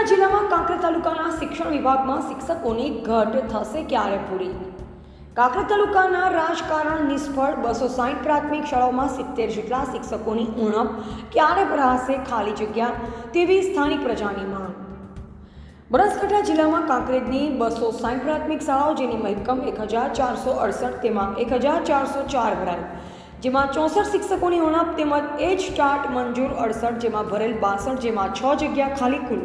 વડોદરા જિલ્લામાં કાંકરા તાલુકાના શિક્ષણ વિભાગમાં શિક્ષકોની ઘટ થશે ક્યારે પૂરી? કાંકરા તાલુકાના રાજકારણ નિષ્ફળ, બસો સાહીઠ પ્રાથમિક શાળાઓમાં સિત્તેર જેટલા શિક્ષકોની ઉણપ ક્યારે ભરાશે ખાલી જગ્યા? તેવી સ્થાનિક પ્રજાની માંગ. બનાસકાંઠા જિલ્લામાં કાંકરેજની બસો સાહીઠ પ્રાથમિક શાળાઓ, જેની મહેકમ એક હજાર ચારસો અડસઠ, તેમાં એક હજાર ચારસો ચાર ભરાઈ જેમાં ચોસઠ શિક્ષકોની ઉણપ તેમજ એજ સ્ટાર્ટ મંજૂર અડસઠ જેમાં ભરેલ બાસઠ જેમાં છ જગ્યા ખાલી, કુલ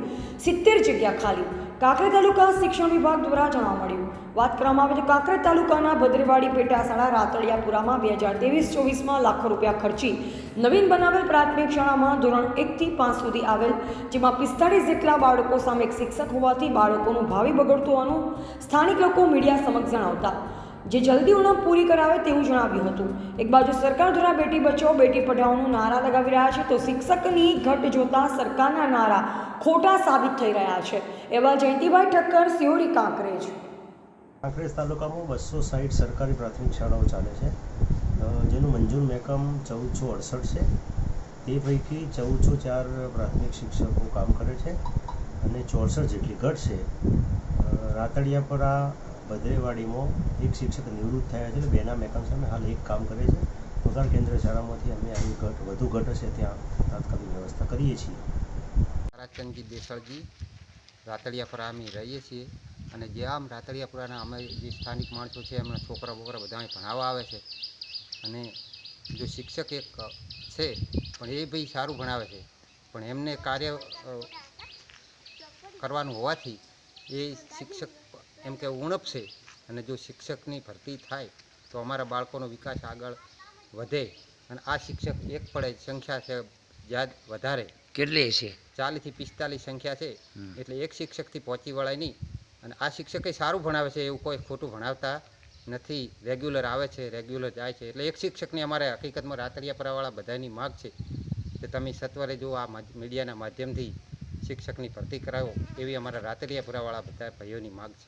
સિત્તેર જગ્યા ખાલી. કાંકરે તાલુકા શિક્ષણ વિભાગ દ્વારા જાણવા મળ્યું. વાત કરવામાં આવે તો કાંકરેજ તાલુકાના ભદ્રેવાડી પેટા રાતળિયાપુરામાં બે હજાર ત્રેવીસ ચોવીસમાં લાખો રૂપિયા ખર્ચી નવીન બનાવેલ પ્રાથમિક શાળામાં ધોરણ એકથી પાંચ સુધી આવેલ, જેમાં પિસ્તાળીસ જેટલા બાળકો સામે એક શિક્ષક હોવાથી બાળકોનું ભાવિ બગડતું હોવાનું સ્થાનિક લોકો મીડિયા સમક્ષ જણાવતા. જે જલ્દી ઉણપ પૂરી કરાવે તેવું જણાવ્યું હતું. એક બાજુ સરકાર દ્વારા બેટી બચાવો, બેટી પઢાઓનું નારા લગાવી રહ્યા છે, તો શિક્ષકની ઘટ જોતા સરકારના નારા ખોટા સાબિત થઈ રહ્યા છે. એવા જયંતિભાઈ ઠક્કર સિયોરી કાંકરેજ. કાંકરેજ તાલુકામાં બસો સાઠ સરકારી પ્રાથમિક શાળાઓ ચાલે છે. જેનું મંજૂર મહેકમ ચૌદસો અડસઠ છે. તે પૈકી ચૌદસો ચાર પ્રાથમિક શિક્ષકો કામ કરે છે અને ચોસઠ જેટલી ઘટ છે. રાતડિયાપરા ભદ્રેવાડીમાં એક શિક્ષક નિવૃત્ત થયા છે એટલે બેના મેકમ સામે હાલ એક કામ કરે છે. પગાર કેન્દ્ર શાળામાંથી અમે આવી ઘટ, વધુ ઘટ હશે ત્યાં તાત્કાલિક વ્યવસ્થા કરીએ છીએ. તારાચંદજી રાતડિયાપુરા અમે રહીએ છીએ અને જે આમ રાતળિયાપુરાના અમે જે સ્થાનિક માણસો છે, એમના છોકરા બોકરા બધાને ભણાવવા આવે છે અને જો શિક્ષક એક છે, પણ એ ભાઈ સારું ભણાવે છે. પણ એમને કાર્ય કરવાનું હોવાથી એ શિક્ષક એમ કે ઉણપ છે અને જો શિક્ષકની ભરતી થાય તો અમારા બાળકોનો વિકાસ આગળ વધે અને આ શિક્ષક એક પડે સંખ્યા છે જ્યાં વધારે. કેટલી છે ચાલીસથી પિસ્તાલીસ સંખ્યા છે. એટલે એક શિક્ષકથી પહોંચી વળાય નહીં. અને આ શિક્ષકે સારું ભણાવે છે એવું કોઈ ખોટું ભણાવતા નથી. રેગ્યુલર આવે છે રેગ્યુલર જાય છે. એટલે એક શિક્ષકની અમારે હકીકતમાં રાતડિયાપરાવાળા બધાની માગ છે કે તમે સત્વરે જો આ મીડિયાના માધ્યમથી શિક્ષકની ભરતી કરાવો એવી અમારા રાતડિયાપુરાવાળા બધા ભાઈઓની માગ છે.